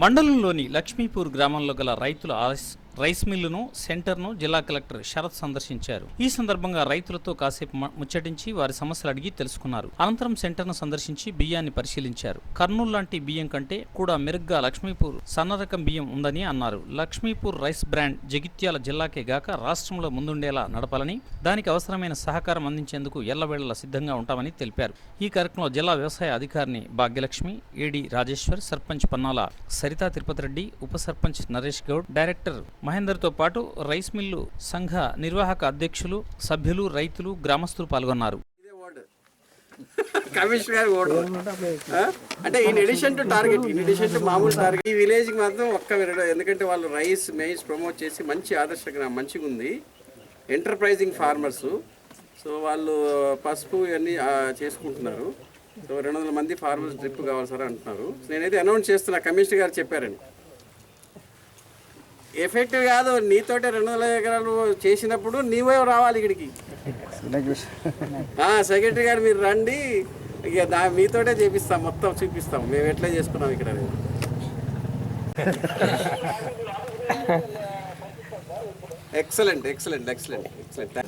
మండలంలోని లక్ష్మీపూర్ గ్రామంలో గల రైతుల రైస్ మిల్లును సెంటర్ను జిల్లా కలెక్టర్ శరత్ సందర్శించారు. ఈ సందర్భంగా రైతులతో కాసేపు ముచ్చటించి వారి సమస్యలు అడిగి తెలుసుకున్నారు. అనంతరం సెంటర్ను సందర్శించి బియ్యాన్ని పరిశీలించారు. కర్నూలు లాంటి బియ్యం కంటే కూడా మెరుగ్గా లక్ష్మీపూర్ సన్నరకం బియ్యం ఉందని అన్నారు. లక్ష్మీపూర్ రైస్ బ్రాండ్ జగిత్యాల జిల్లాకే గాక రాష్ట్రంలో ముందుండేలా నడపాలని దానికి అవసరమైన సహకారం అందించేందుకు ఎల్లవేళలా సిద్ధంగా ఉంటామని తెలిపారు. ఈ కార్యక్రమంలో జిల్లా వ్యవసాయ అధికారిని భాగ్యలక్ష్మి ఏడి రాజేశ్వర్ సర్పంచ్ పన్నాల సరితా తిరుపతి రెడ్డి ఉప సర్పంచ్ నరేష్ గౌడ్ డైరెక్టర్ మహేందర్తో పాటు రైస్ మిల్లు సంఘ నిర్వాహక అధ్యక్షులు సభ్యులు రైతులు గ్రామస్తులు పాల్గొన్నారు. కమిషనర్ ఓడు అంటే in addition to target in addition to మామూలు టార్గెట్. ఈ విలేజ్కి మాత్రం ఒక్క విరడ ఎందుకంటే వాళ్ళు రైస్ మెయిన్స్ ప్రమోట్ చేసి మంచి ఆదర్శంగా మంచిగా ఉంది. Enterprising farmers. సో వాళ్ళు పసుపు ఇవన్నీ చేసుకుంటున్నారు. సో రెండు వందల మంది ఫార్మర్స్ డ్రిప్ కావాలి సార్ అంటున్నారు. నేనైతే అనౌన్స్ చేస్తున్నా కమిషనర్ గారు చెప్పారని. ఎఫెక్టివ్ కాదు నీతోటే రెండు వందల ఎకరాలు చేసినప్పుడు నీవే రావాలి ఇక్కడికి. సెక్రటరీ గారు మీరు రండి. ఇక దా మీతోటే చేపిస్తాం మొత్తం చూపిస్తాం. మేము ఎట్లా చేసుకున్నాం ఇక్కడ. Excellent excellent excellent excellent.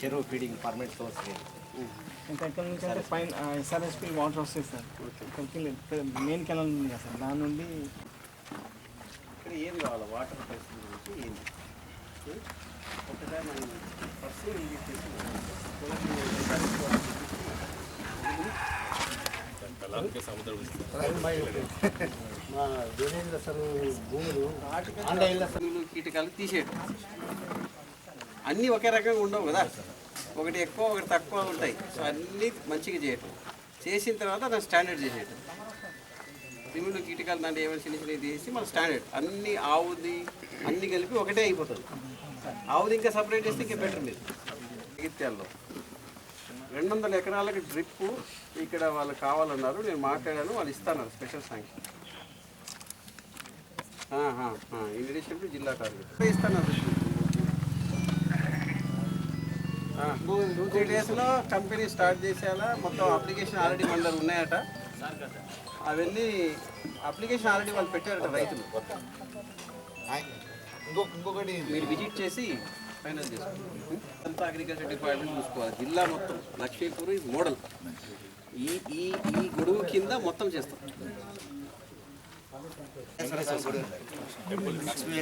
చెరువు ఫీడింగ్ పర్మిట్ సోర్స్ ఇంకా ఇక్కడ నుంచి అంటే పైన ఎస్ఆర్ఎస్పి వాటర్ వస్తాయి సార్. మెయిన్ కెనాల్ ఉంది కదా సార్. దాని నుండి ఇక్కడ ఏది కావాలి వాటర్ ఫెసిలిటీ గురించి ఏంది? ఒకసారి మనం ఫస్ట్ విజిట్ చేసి మా విలేజ్ అసలు భూములు పురుగులు, కీటకాలు తీసేయడం అన్నీ ఒకే రకంగా ఉండవు కదా. ఒకటి ఎక్కువ ఒకటి తక్కువ ఉంటాయి. సో అన్నీ మంచిగా చేయటం. చేసిన తర్వాత దాన్ని స్టాండర్డ్ చేసేయటం. క్రిములు కీటకాలు దాంట్లో ఏమైనా చిన్న చిన్నవి తీసి మన స్టాండర్డ్ అన్ని ఆవుది అన్ని కలిపి ఒకటే అయిపోతుంది. ఆవుది ఇంకా సపరేట్ చేస్తే ఇంకా బెటర్ మీరు. జగిత్యాల్లో రెండు వందల ఎకరాలకు డ్రిప్ ఇక్కడ వాళ్ళు కావాలన్నారు నేను మాట్లాడాను వాళ్ళు ఇస్తాను special sanction in addition to జిల్లా టార్గెట్ ఇస్తాను టూ త్రీ డేస్లో కంపెనీ స్టార్ట్ చేసేలా మొత్తం అప్లికేషన్ ఆల్రెడీ మన దగ్గర ఉన్నాయట? అవన్నీ అప్లికేషన్ ఆల్రెడీ వాళ్ళు పెట్టారట రైతులు. ఇంకొక ఇంకొకటి మీరు విజిట్ చేసి ఫైనల్ చేసుకోండి. అంతా అగ్రికల్చర్ డిపార్ట్మెంట్ చూసుకోవాలి. జిల్లా మొత్తం. లక్ష్మీపూర్ ఇస్ మోడల్ ఈ ఈ ఈ గొడుగు కింద మొత్తం చేస్తాం. లక్ష్మీ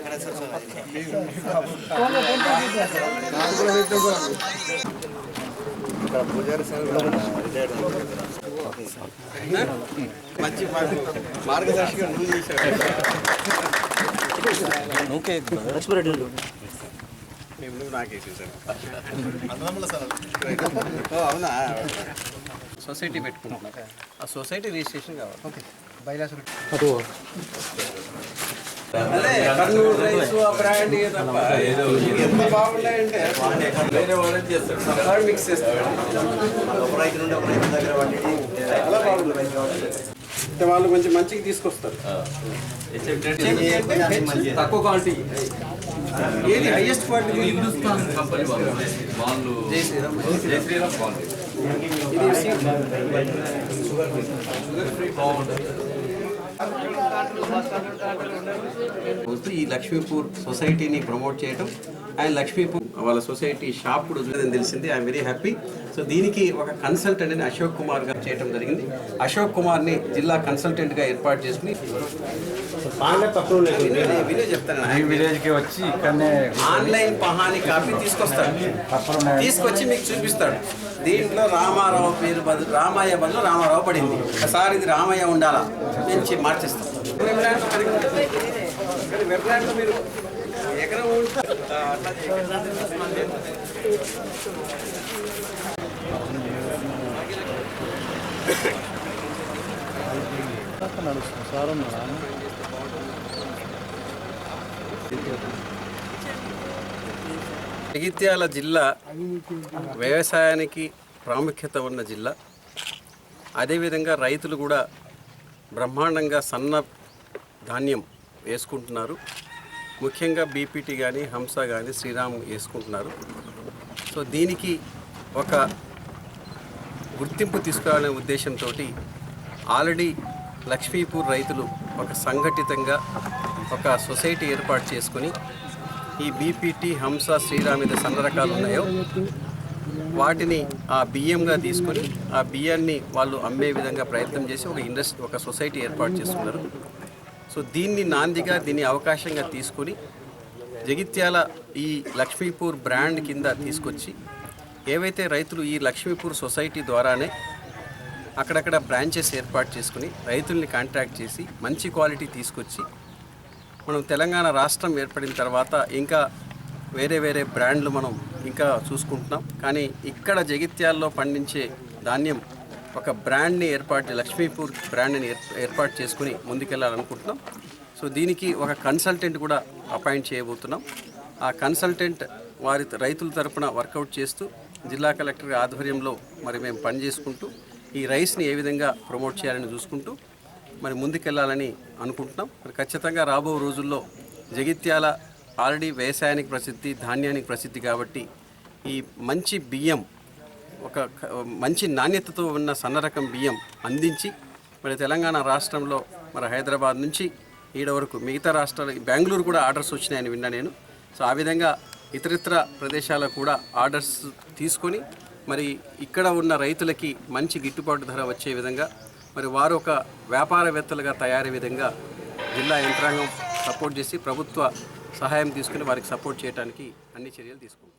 మంచి మార్గ- మార్గదర్శిగా నువ్వు చేశావు మేము నువ్వు నాకేసేసాను అన్నదమ్ముల సార్ ఓ, అవునా సొసైటీ పెట్టుకుంటున్నా. ఆ సొసైటీ రిజిస్ట్రేషన్ కావాలి. ఓకే. అదే కర్నూలు రైస్ ఆ బ్రాండ్ ఏ తప్ప ఎంత బాగున్నాయంటే వేరే వాళ్ళని చేస్తాడు సబ్బాడ్ మిక్స్ చేస్తాడు ఒక రైతు నుండి ఒక రైతు దగ్గర పట్టి చాలా బాగుంది. అంటే వాళ్ళు కొంచెం మంచిగా తీసుకొస్తారు. తక్కువ క్వాలిటీ. ఏది హైయెస్ట్ క్వాలిటీ హిందుస్థాన్ కంపెనీ వాళ్ళు వాళ్ళు జై శ్రీరామ్. క్వాలిటీ వస్తూ ఈ లక్ష్మీపూర్ సొసైటీని ప్రమోట్ చేయడం అండ్ లక్ష్మీపూర్ వాళ్ళ సొసైటీ షాప్ కూడా ఉందని తెలిసింది. ఐఎమ్ వెరీ హ్యాపీ సో దీనికి ఒక కన్సల్టెంట్ అని అశోక్ కుమార్ గారు చేయడం జరిగింది. అశోక్ కుమార్ని జిల్లా కన్సల్టెంట్గా ఏర్పాటు చేసుకుని వినే- చెప్తాను. విలేజ్కి వచ్చి ఇక్కడనే ఆన్లైన్ పహాని కాపీ తీసుకొస్తాడు. తీసుకొచ్చి మీకు చూపిస్తాడు. దీంట్లో రామారావు పేరు బదులు రామయ్య బదులు రామారావు పడింది. ఒకసారి ఇది రామయ్య ఉండాలా? నుంచి మార్చేస్తాం. వెబ్లాండ్లో జగిత్యాల జిల్లా వ్యవసాయానికి ప్రాముఖ్యత ఉన్న జిల్లా. అదేవిధంగా రైతులు కూడా బ్రహ్మాండంగా సన్న ధాన్యం వేసుకుంటున్నారు. ముఖ్యంగా బీపీటీ కానీ హంస కానీ శ్రీరామ్ వేసుకుంటున్నారు. సో దీనికి ఒక గుర్తింపు తీసుకురావాలనే ఉద్దేశంతో ఆల్రెడీ లక్ష్మీపూర్ రైతులు ఒక సంఘటితంగా ఒక సొసైటీ ఏర్పాటు చేసుకుని ఈ బీపీటీ హంస శ్రీరామిద సన్న రకాలు ఉన్నాయో వాటిని ఆ బియ్యంగా తీసుకొని ఆ బియ్యాన్ని వాళ్ళు అమ్మే విధంగా ప్రయత్నం చేసి ఒక ఇండస్ట్రీ ఒక సొసైటీ ఏర్పాటు చేసుకున్నారు. సో దీన్ని నాందిగా దీన్ని అవకాశంగా తీసుకొని జగిత్యాల ఈ లక్ష్మీపూర్ బ్రాండ్ కింద తీసుకొచ్చి ఏవైతే రైతులు ఈ లక్ష్మీపూర్ సొసైటీ ద్వారానే అక్కడక్కడ బ్రాంచెస్ ఏర్పాటు చేసుకుని రైతుల్ని కాంట్రాక్ట్ చేసి మంచి క్వాలిటీ తీసుకొచ్చి మనం తెలంగాణ రాష్ట్రం ఏర్పడిన తర్వాత ఇంకా వేరే వేరే బ్రాండ్లు మనం ఇంకా చూసుకుంటున్నాం. కానీ ఇక్కడ జగిత్యాల్లో పండించే ధాన్యం ఒక బ్రాండ్ని ఏర్పాటు లక్ష్మీపూర్ బ్రాండ్ని ఏర్- ఏర్పాటు చేసుకుని ముందుకెళ్ళాలనుకుంటున్నాం. సో దీనికి ఒక కన్సల్టెంట్ కూడా అపాయింట్ చేయబోతున్నాం. ఆ కన్సల్టెంట్ వారి రైతుల తరపున వర్కౌట్ చేస్తూ జిల్లా కలెక్టర్ ఆధ్వర్యంలో మరి మేము పనిచేసుకుంటూ ఈ రైస్ని ఏ విధంగా ప్రమోట్ చేయాలని చూసుకుంటూ మరి ముందుకెళ్ళాలని అనుకుంటున్నాం. మరి ఖచ్చితంగా రాబో రోజుల్లో జగిత్యాల ఆల్రెడీ వ్యవసాయానికి ప్రసిద్ధి ధాన్యానికి ప్రసిద్ధి కాబట్టి ఈ మంచి బియ్యం ఒక మంచి నాణ్యతతో ఉన్న సన్న రకం బియ్యం అందించి మరి తెలంగాణ రాష్ట్రంలో మరి హైదరాబాద్ నుంచి ఈడ వరకు మిగతా రాష్ట్రాలు బెంగళూరు కూడా ఆర్డర్స్ వచ్చినాయని విన్నా నేను. సో ఆ విధంగా ఇతరితర ప్రదేశాలకు కూడా ఆర్డర్స్ తీసుకొని మరి ఇక్కడ ఉన్న రైతులకి మంచి గిట్టుబాటు ధర వచ్చే విధంగా మరి వారు ఒక వ్యాపారవేత్తలుగా తయారే విధంగా జిల్లా యంత్రాంగం సపోర్ట్ చేసి ప్రభుత్వ సహాయం తీసుకుని వారికి సపోర్ట్ చేయడానికి అన్ని చర్యలు తీసుకుంటాం